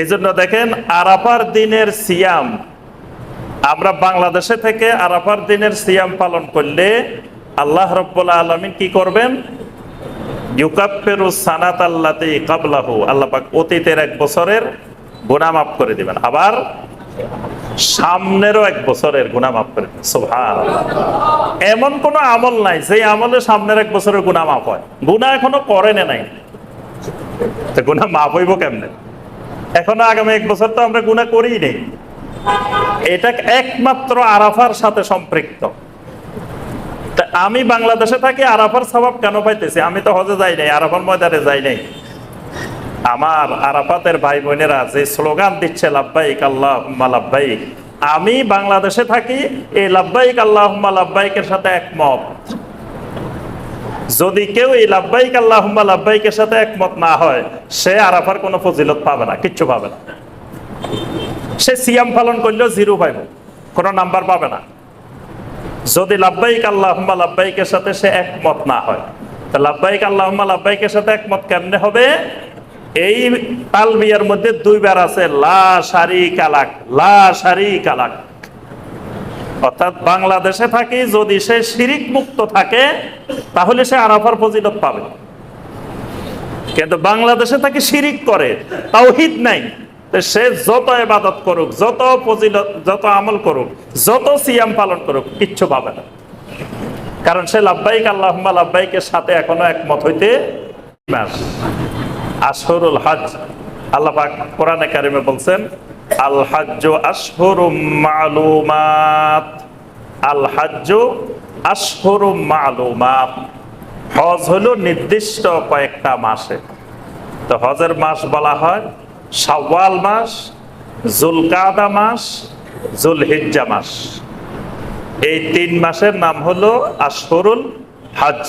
এই জন্য দেখেন আরাফার দিনের সিয়াম, আমরা বাংলাদেশে থেকে আরাফার দিনের সিয়াম পালন করলে আল্লাহ রব্বুল্লা আলমিন কি করবেন? ইউকাপ্পেরু সানাত অতীতের এক বছরের মাফ করে দিবেন। আবার সামনেরও এক বছরের মাফ করে এমন কোন আমল নাই যে আমলে সামনের এক বছরের হয়। এখনও করেন নাই। তো গুনাহ মাফ হইব কেমনে? এখনও আগামী এক বছর তো আমরা গুনাহ করিই নেই। এটা একমাত্র আরাফার সাথে সম্পৃক্ত। আমি বাংলাদেশে থাকি, আরাফার স্বভাব কেন পাইতেছি? আমি তো হজে যাই নাই, আরাফার ময়দানে যাই নাই। আমার আরাফাতের ভাই বোনেরা যে স্লোগান দিচ্ছে লাভবাইক আল্লাহ লাভবাইক আমি বাংলাদেশে থাকি, এই লাভবাইক আল্লাহ লাভবাইকের সাথে একমত। যদি কেউ এই লাভবাইক আল্লাহ লাভবাইকের সাথে একমত না হয়, সে আরাফার কোনো ফজিলত পাবে না, কিচ্ছু পাবে না। সে সিয়াম পালন করলেও জিরো পাইব, কোনো নাম্বার পাবে না। যদি লাভবাইক আল্লাহ লাভবাইকের সাথে সে একমত না হয়, তা লাভবাইক আল্লাহ লাভবাইকের সাথে একমত কেমনে হবে? এই তালবিয়ার মধ্যে দুইবার আছে, লা সারি কালাক লা সারি কালাক অর্থাৎ বাংলাদেশে থাকি, যদি সে শিরিক মুক্ত থাকে, তাহলে সে আরাফার ফজিলত পাবে। কিন্তু বাংলাদেশে থাকি শিরিক করে তাও তাওহিদ নাই। সে যত এবাদত করুক, যত ফজিলত, যত আমল করুক, যত সিয়াম পালন করুক, কিচ্ছু পাবে না। কারণ সে লাভবাইক আল্লাহ লাভবাইকের সাথে এখনও একমত হইতে আশহরুল হজ, আল্লাহ পাক কোরআনে কারিমে বলছেন আল আশহুরুম মালুমাত। আল আশহুরুম মালুমাত। হজ হলো নির্দিষ্ট কয়েকটা মাসে। তো হজের মাস বলা হয় শাওয়াল মাস, জুলকাদা মাস, জুলহিজ্জা মাস। এই তিন মাসের নাম হলো আশহরুল হজ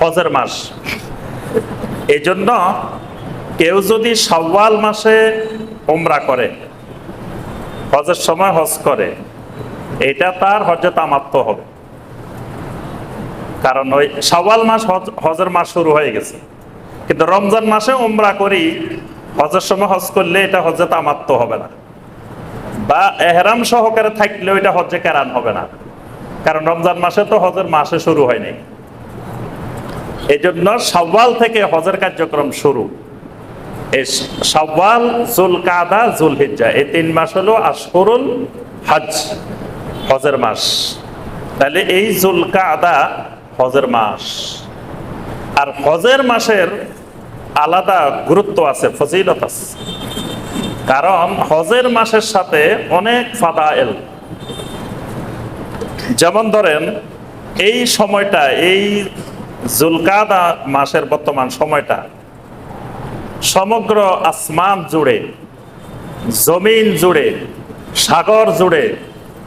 হজের মাস। এই জন্য কেউ যদি শাওয়াল মাসে ওমরা করে হজের সময় হজ করে, এটা তার হজে তামাত্ম হবে। কারণ ওই শাওয়াল মাস হজ- হজের মাস শুরু হয়ে গেছে। কিন্তু রমজান মাসে ওমরা করি, হজের সময় হজ করলে এটা হজে তামাত্ম হবে না। বা এহরাম সহকারে থাকলেও এটা হজে কেরান হবে না। কারণ রমজান মাসে তো হজের মাসে শুরু হয়নি। এই জন্য সওয়াল থেকে হজের কার্যক্রম শুরু। সওয়াল জুল কাদা জুল হিজ্জা এই তিন মাস হলো আশহুরুল হজ হজের মাস। তাহলে এই জুল কাদা হজের মাস। আর হজের মাসের আলাদা গুরুত্ব আছে, ফজিলত আছে। কারণ হজের মাসের সাথে অনেক ফাদাইল যেমন ধরেন, এই সময়টা, এই জুলকাদা মাসের বর্তমান সময়টা সমগ্র আসমান জুড়ে, জমিন জুড়ে, সাগর জুড়ে,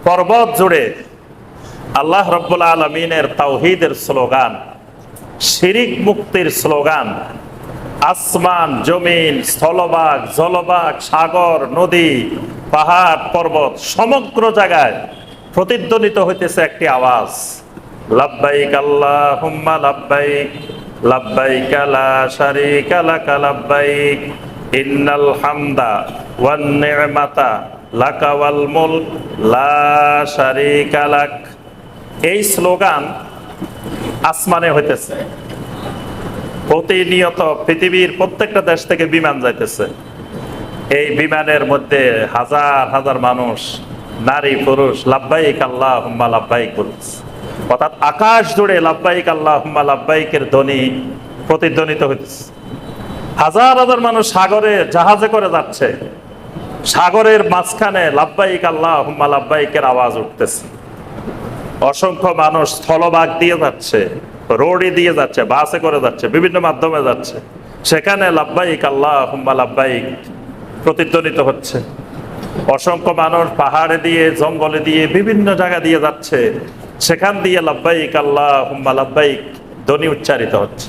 পর্বত জুড়ে আল্লাহ রব্বুল আলমিনের তাওহিদের স্লোগান, শিরিক মুক্তির স্লোগান, আসমান, জমিন স্থলবাগ জলবাগ সাগর, নদী, পাহাড়, পর্বত, সমগ্র জায়গায় প্রতিধ্বনিত হইতেছে একটি আওয়াজ। লাভবাইক আল্লাহুম্মা লাব্বাইক লাব্বাইক। শারীকা লাকা লাব্বাইক, ইন্নাল হামদা ওয়ান নি'মাতা লাকা ওয়াল মুলক, লা শারীকা লাক। এই স্লোগান আসমানে হইতেছে। প্রতিনিয়ত পৃথিবীর প্রত্যেকটা দেশ থেকে বিমান যাইতেছে। এই বিমানের মধ্যে হাজার হাজার মানুষ, নারী, পুরুষ লাভবাহিক আল্লাহ লাভবাহিক পুরুষ অর্থাৎ আকাশ জুড়ে লাভবাহিক আল্লাহ লাভবাহিকের ধ্বনি প্রতিধ্বনিত হইতেছে। হাজার হাজার মানুষ সাগরে জাহাজে করে যাচ্ছে। সাগরের মাঝখানে লাভবাহিক আল্লাহ হুম্মা লাভবাহিকের আওয়াজ উঠতেছে। অসংখ্য মানুষ স্থলভাগ দিয়ে যাচ্ছে, রোডে দিয়ে যাচ্ছে, বাসে করে যাচ্ছে, বিভিন্ন মাধ্যমে যাচ্ছে। সেখানে লাভবাহিক আল্লাহ হুম্মা লাভবাহিক প্রতিধ্বনিত হচ্ছে। অসংখ্য মানুষ পাহাড়ে দিয়ে, জঙ্গলে দিয়ে, বিভিন্ন জায়গা দিয়ে যাচ্ছে। সেখান দিয়ে লাভবাহিক আল্লাহ হুম্মা লাভবাহিক ধ্বনি উচ্চারিত হচ্ছে।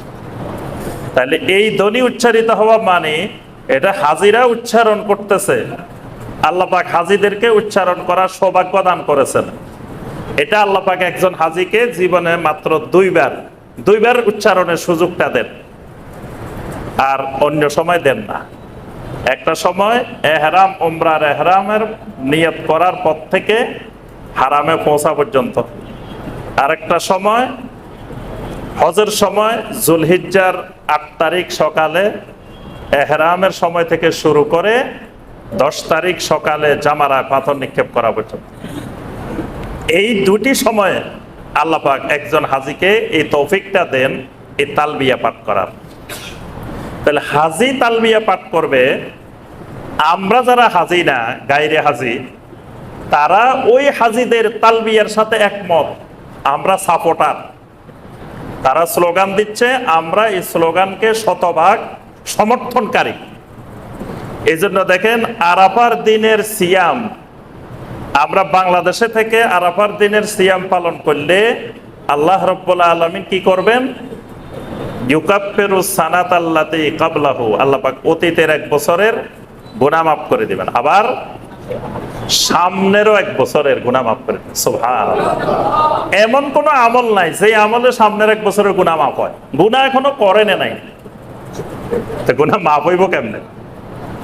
তাহলে এই ধ্বনি উচ্চারিত হওয়া মানে এটা হাজিরা উচ্চারণ করতেছে। আল্লাহ পাক হাজিদেরকে উচ্চারণ করার সৌভাগ্য দান করেছেন। এটা আল্লাহ পাক একজন হাজিকে জীবনে মাত্র দুইবার দুইবার উচ্চারণের সুযোগটা দেন। আর অন্য সময় দেন না। একটা সময় এহরাম, উমরার এহরামের নিয়ত করার পর থেকে হারামে পৌঁছা পর্যন্ত। আরেকটা সময়, হজের সময়, জুলহিজ্জার আট তারিখ সকালে এহরামের সময় থেকে শুরু করে দশ তারিখ সকালে জামারায় পাথর নিক্ষেপ করা পর্যন্ত। এই দুটি সময়ে আল্লাহ পাক একজন হাজিকে এই তৌফিকটা দেন এই তালবিয়া পাঠ করার। তাহলে হাজি তালবিয়া পাঠ করবে, আমরা যারা হাজি না, গাইরে হাজি, তারা ওই হাজিদের তালবিয়ার সাথে একমত। আমরা সাপোর্টার। তারা স্লোগান দিচ্ছে, আমরা এই স্লোগানকে শতভাগ সমর্থনকারী। এই জন্য দেখেন, আরাফার দিনের সিয়াম, আমরা বাংলাদেশে থেকে আরাফার দিনের সিয়াম পালন করলে আল্লাহ রব্বুল্লা আলমিন কি করবেন? ইউকাপ্পেরু সানাত আল্লাতে কাবলাহু, আল্লাহ পাক অতীতের এক বছরের গুনাহ মাফ করে দিবেন। আবার সামনেরও এক বছরের গুনাহ মাফ করে এমন কোন আমল নাই যে আমলে সামনের এক বছরের গুনাহ মাফ হয়। গুনাহ এখনও করেনে নাই। গুনাহ মাফ হইব কেমনে?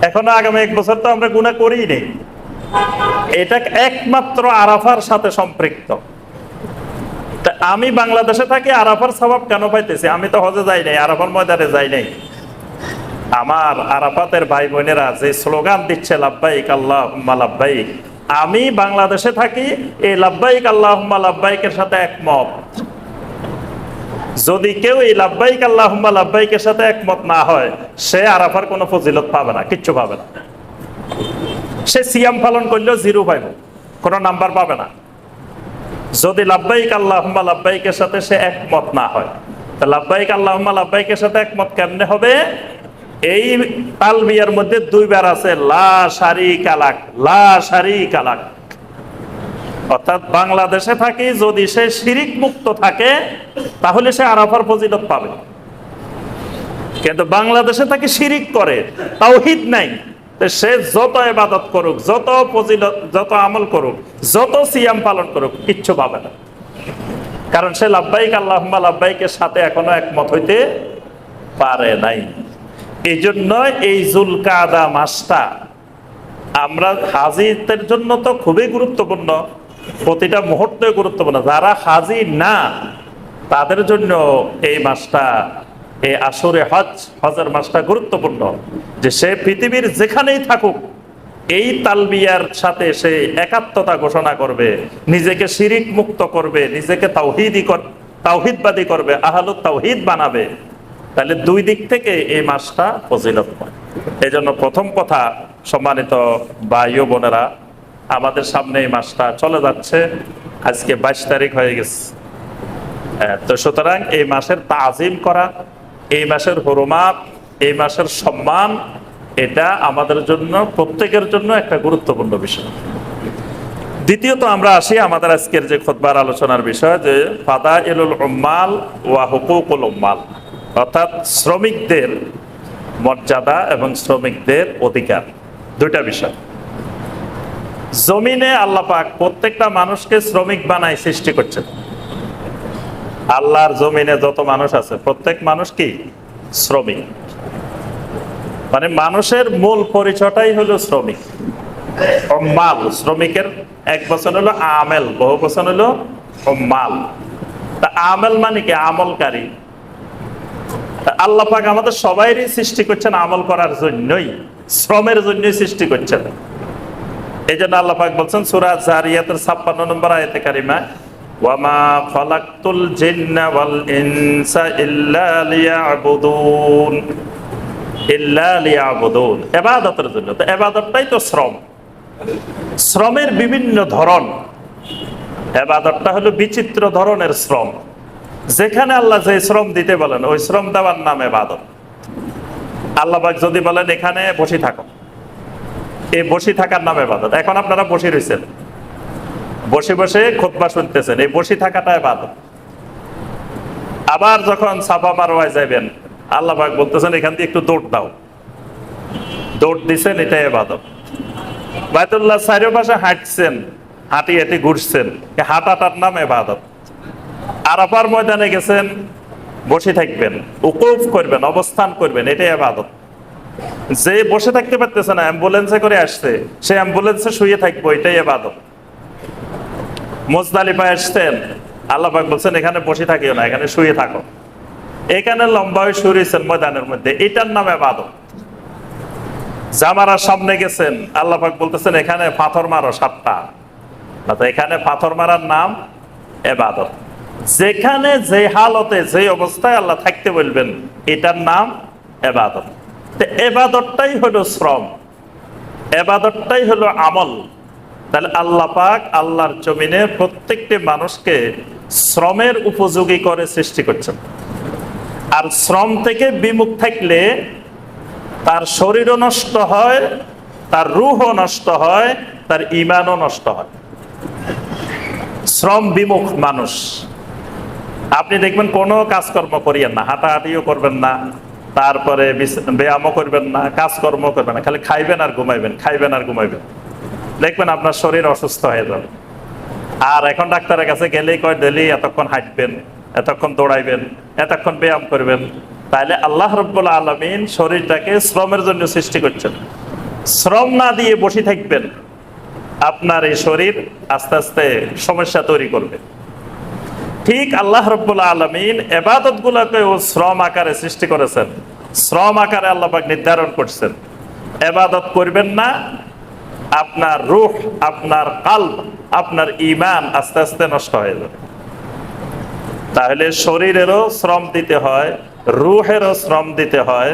এখনও আগামী এক বছর তো আমরা গুনাহ করিই নেই এটা একমাত্র আরাফার সাথে সম্পৃক্ত। আমি বাংলাদেশে থাকি, আরাফার স্বভাব কেন পাইতেছি? আমি তো হজে যাই নাই, আরাফার ময়দানে যাই নাই। আমার আরাফাতের ভাই বোনেরা যে স্লোগান দিচ্ছে লাভবাইক আল্লাহ লাভবাইক আমি বাংলাদেশে থাকি, এই লাভবাইক আল্লাহ লাভবাইকের সাথে একমত। যদি কেউ এই লাভবাইক আল্লাহ লাভবাইকের সাথে একমত না হয়, সে আরাফার কোনো ফজিলত পাবে না, কিচ্ছু পাবে না। সে সিয়াম পালন করলেও জিরো পাইব, কোনো নাম্বার পাবে না। যদি লাভবাইক আল্লাহ লাভবাইকের সাথে সে একমত না হয় লাভবাইক আল্লাহ লাভবাইকের সাথে একমত কেমনে হবে? এই তালবিয়ার মধ্যে দুইবার আছে, লা কালাক লা কালাক অর্থাৎ বাংলাদেশে থাকি, যদি সে শিরিক মুক্ত থাকে, তাহলে সে আরাফার ফজিলত পাবে। কিন্তু বাংলাদেশে থাকি শিরিক করে, তাওহিদ নাই। সে যত এবাদত করুক, যত ফজিলত, যত আমল করুক, যত সিয়াম পালন করুক, কিচ্ছু পাবে না। কারণ সে লাভবাইক আল্লাহ লাভবাইকের সাথে এখনও একমত হইতে পারে নাই। এই জন্য এই জুলকাদা মাসটা। আমরা হাজিদের জন্য তো খুবই গুরুত্বপূর্ণ, প্রতিটা মুহূর্তে গুরুত্বপূর্ণ। যারা হাজি না, তাদের জন্য এই মাসটা, এই আসরে হজ, হজের মাসটা গুরুত্বপূর্ণ। যে সে পৃথিবীর যেখানেই থাকুক, এই তালবিয়ার সাথে সে একাত্মতা ঘোষণা করবে, নিজেকে শিরিক মুক্ত করবে, নিজেকে তাওহিদি তাওহিদবাদী করবে, আহালুত তাওহিদ বানাবে। তাহলে দুই দিক থেকে এই মাসটা ফজিলত এই জন্য প্রথম কথা, সম্মানিত ও বোনেরা, আমাদের সামনে এই মাসটা চলে যাচ্ছে। আজকে বাইশ তারিখ হয়ে গেছে। তো সুতরাং এই মাসের তাজিম করা, এই মাসের হরমাত এই মাসের সম্মান, এটা আমাদের জন্য, প্রত্যেকের জন্য একটা গুরুত্বপূর্ণ বিষয়। দ্বিতীয়ত আমরা আসি আমাদের আজকের যে খোদবার আলোচনার বিষয় যে ফাদা এলুল উম্মাল ওয়া হুকুকুল উম্মাল। অর্থাৎ শ্রমিকদের মর্যাদা এবং শ্রমিকদের অধিকার। দুইটা বিষয়। জমিনে আল্লাহ পাক প্রত্যেকটা মানুষকে শ্রমিক বানায় সৃষ্টি করছেন। আল্লাহর জমিনে যত মানুষ আছে, প্রত্যেক মানুষ কি? শ্রমিক। মানে মানুষের মূল পরিচয়টাই হলো শ্রমিক। মাল শ্রমিকের এক বছর হলো আমেল, বহু বছর হলো মাল তা আমেল মানে কি? আমলকারী। আল্লাহ পাক আমাদের সবাইরই সৃষ্টি করছেন আমল করার জন্যই, শ্রমের জন্যই সৃষ্টি করছেন। এই জন্য আল্লাহ পাক বলছেন, সুরা জারিয়াতের ছাপ্পান্ন নম্বর আয়তে কারিমা, ওয়ামা ইনসা জন্য। তো তো শ্রম। শ্রমের বিভিন্ন ধরন। এবাদতটা হলো বিচিত্র ধরনের শ্রম। যেখানে আল্লাহ যে শ্রম দিতে বলেন, ওই শ্রম দেওয়ার নাম এবাদত। আল্লাহবাক যদি বলেন, এখানে বসে থাকো। এই বসে থাকার নাম এবাদত। এখন আপনারা বসে রয়েছেন বসে বসে খোদবা শুনতেছেন। এই বসে থাকাটা এবাদত। আবার যখন সাফা মারোয়ায় যাবেন আল্লাহবাক বলতেছেন, এখান দিয়ে একটু দৌড় দাও। দৌড় দিছেন এটা এবাদত। বাইতুল্লাহ চারিপাশে হাঁটছেন হাঁটি হাঁটি ঘুরছেন হাঁটাটার নাম এবাদত। আরাফার ময়দানে গেছেন, বসে থাকবেন, উকুফ করবেন, অবস্থান করবেন, এটাই আবাদত। যে বসে থাকতে পারতেছে না, অ্যাম্বুলেন্সে করে আসছে, সে অ্যাম্বুলেন্সে শুয়ে থাকব, এটাই এবাদত মোজদালিফা আসতেন আল্লাহ পাক বলছেন, এখানে বসে থাকিও না, এখানে শুয়ে থাকো। এখানে লম্বা হয়ে শুয়েছেন ময়দানের মধ্যে, এটার নাম এবাদত জামারার সামনে গেছেন, আল্লাহ পাক বলতেছেন, এখানে পাথর মারো সাতটা। এখানে পাথর মারার নাম এবাদত যেখানে যে হালতে যে অবস্থায় আল্লাহ থাকতে বলবেন, এটার নাম এবাদত। এবাদতটাই হলো শ্রম, এবাদতটাই হলো আমল। তাহলে আল্লাহ পাক আল্লাহর জমিনে প্রত্যেকটি মানুষকে শ্রমের উপযোগী করে সৃষ্টি করছেন। আর শ্রম থেকে বিমুখ থাকলে তার শরীরও নষ্ট হয়, তার রুহও নষ্ট হয়, তার ইমানও নষ্ট হয়। শ্রম বিমুখ মানুষ। আপনি দেখবেন কোনো কাজকর্ম করিয়েন না, হাঁটাহাঁটিও করবেন না, তারপরে ব্যায়ামও করবেন না কাজকর্ম করবেন না, খালি খাইবেন আর ঘুমাইবেন, খাইবেন আর ঘুমাইবেন। দেখবেন আপনার শরীর অসুস্থ হয়ে যাবে। আর এখন ডাক্তারের কাছে গেলেই কয়, ডেলি এতক্ষণ হাঁটবেন, এতক্ষণ দৌড়াইবেন, এতক্ষণ ব্যায়াম করবেন। তাহলে আল্লাহ রব্বুল আলমিন শরীরটাকে শ্রমের জন্য সৃষ্টি করছেন। শ্রম না দিয়ে বসে থাকবেন, আপনার এই শরীর আস্তে আস্তে সমস্যা তৈরি করবে। ঠিক আল্লাহ রব্বুল আলমিন এবাদত গুলাকেও শ্রম আকারে সৃষ্টি করেছেন। শ্রম আকারে আল্লাপাক নির্ধারণ করছেন। এবাদত করবেন না, আপনার রুখ আপনার কাল আপনার ইমান আস্তে আস্তে নষ্ট হয়ে যাবে। তাহলে শরীরেরও শ্রম দিতে হয়, রুহেরও শ্রম দিতে হয়,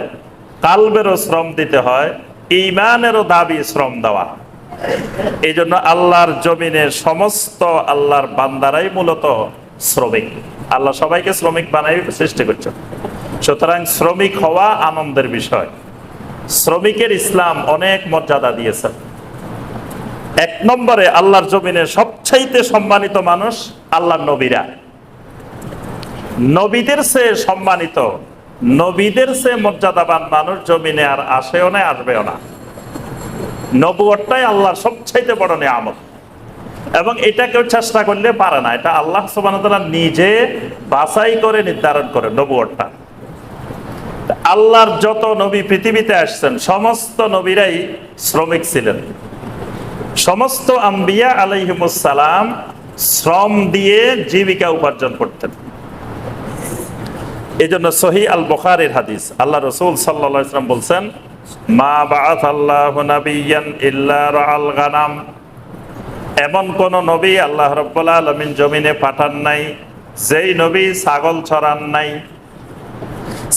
কালবেরও শ্রম দিতে হয় ইমানেরও দাবি শ্রম দেওয়া। এই জন্য আল্লাহর জমিনের সমস্ত আল্লাহর বান্দারাই মূলত শ্রমিক। আল্লাহ সবাইকে শ্রমিক বানাই সৃষ্টি করছে। সুতরাং শ্রমিক হওয়া আনন্দের বিষয়। শ্রমিকের ইসলাম অনেক মর্যাদা দিয়েছেন এক নম্বরে আল্লাহর জমিনে সবচাইতে সম্মানিত মানুষ আল্লাহর নবীরা। নবীদের সে সম্মানিত, নবীদের সে মর্যাদাবান মানুষ জমিনে আর আসেও না, আসবেও না। নবুয়টাই আল্লাহর সবচাইতে বড় নিয়ামত। এবং এটা কেউ চেষ্টা করলে পারে না। এটা আল্লাহ সুবাহ নিজে বাছাই করে নির্ধারণ করে নবুয়টা আল্লাহর যত নবী পৃথিবীতে আসছেন, সমস্ত নবীরাই শ্রমিক ছিলেন। সমস্ত আম্বিয়া আলাইহিমুসালাম শ্রম দিয়ে জীবিকা উপার্জন করতেন। এই জন্য সহি আল বখারের হাদিস, আল্লাহ রসুল সাল্লাহ ইসলাম বলছেন, মা বা আল্লাহ ইল্লা রাআল গানাম। এমন কোন নবী আল্লাহ রব্বুল আলামিন জমিনে পাঠান নাই, যেই নবী ছাগল ছড়ান নাই।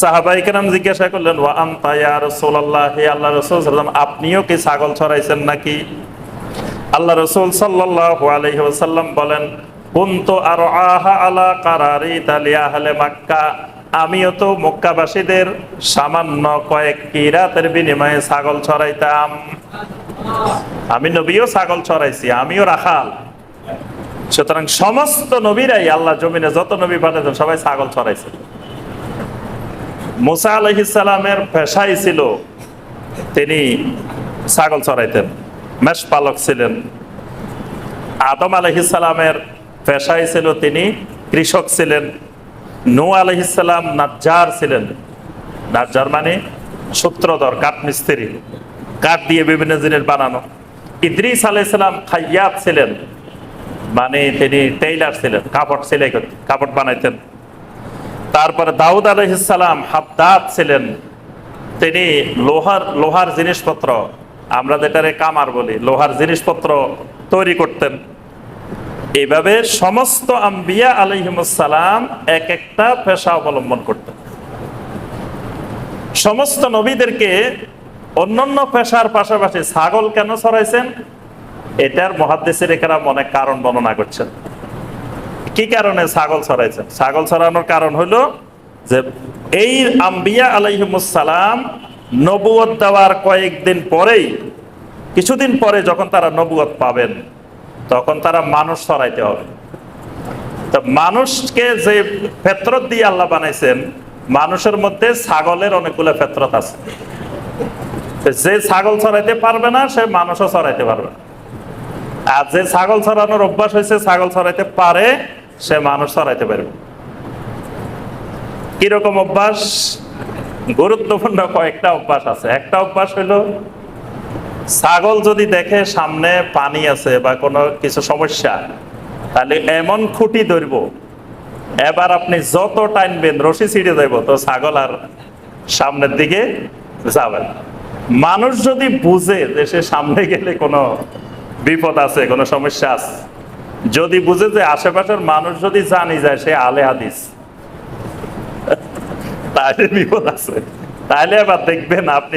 সাহাবাই কেরাম জিজ্ঞাসা করলেন, ওয়া আনতা ইয়া রাসূলুল্লাহ? হে আল্লাহ রাসূল সাল্লাম আপনিও কি ছাগল ছড়াইছেন নাকি? আল্লাহ রসুল সাল্লাল্লাহু আলাইহি ওয়াসাল্লাম বলেন, কুনতু আরআহা আলা কারারি তালিয়া আহলে মক্কা? আমিও তো মক্কাবাসীদের সামান্য কয়েক কিরাতের বিনিময়ে ছাগল ছড়াইতাম। আমি নবীও ছাগল ছড়াইছি আমিও রাখাল। সুতরাং সমস্ত নবীরাই আল্লাহ জমিনে যত নবী পাঠাতেন সবাই ছাগল ছড়াইছে মুসা আলহিসালামের পেশাই ছিল তিনি ছাগল ছড়াইতেন মেষ পালক ছিলেন। আদম আলহিসালামের পেশাই ছিল তিনি কৃষক ছিলেন নু আলহিসাল্লাম নাজ্জার ছিলেন। নাজ্জার মানে সূত্রধর, কাঠমিস্ত্রি। কাঠ দিয়ে বিভিন্ন জিনিস বানানো। ইদ্রিস আলাইসালাম খাইয়াত ছিলেন। মানে তিনি টেইলার ছিলেন, কাপড় সেলাই করতেন, কাপড় বানাইতেন। তারপরে দাউদ আলহিসাল্লাম হাদ্দাদ ছিলেন। তিনি লোহার লোহার জিনিসপত্র, আমরা যেটারে কামার বলি, লোহার জিনিসপত্র তৈরি করতেন। এইভাবে সমস্ত আম্বিয়া আলহিমসালাম এক একটা পেশা অবলম্বন করতেন। সমস্ত নবীদেরকে অন্যান্য পেশার পাশাপাশি ছাগল কেন ছড়াইছেন? এটার মহাদেশের এখানে অনেক কারণ বর্ণনা করছেন। কি কারণে ছাগল ছড়াইছেন? ছাগল ছড়ানোর কারণ হলো যে এই আম্বিয়া আলাইহিমুসালাম নবুয়ত দেওয়ার কয়েকদিন পরেই, কিছুদিন পরে যখন তারা নবুয়ত পাবেন, তখন তারা মানুষ ছড়াইতে হবে। তো মানুষকে যে ফেতরত দিয়ে আল্লাহ বানাইছেন, মানুষের মধ্যে ছাগলের অনেকগুলো ফেতরত আছে। যে ছাগল ছড়াইতে পারবে না, সে মানুষও ছড়াইতে পারবে আর যে ছাগল ছড়ানোর অভ্যাস হয়েছে, ছাগল ছড়াইতে পারে, সে মানুষ ছড়াইতে পারবে। কীরকম অভ্যাস? গুরুত্বপূর্ণ কয়েকটা অভ্যাস আছে। একটা অভ্যাস হলো, ছাগল যদি দেখে সামনে পানি আছে বা কোনো কিছু সমস্যা, তাহলে এমন খুঁটি ধরব, এবার আপনি যত টাইনবেন রশি ছিঁড়ে দেব তো ছাগল আর সামনের দিকে যাবেন। মানুষ যদি বুঝে যে সে সামনে গেলে কোনো বিপদ আছে, কোনো সমস্যা আছে, যদি বুঝে যে আশেপাশের মানুষ যদি জানি যায় সে আলে হাদিস, তাহলে বিপদ আছে। তাহলে আবার দেখবেন আপনি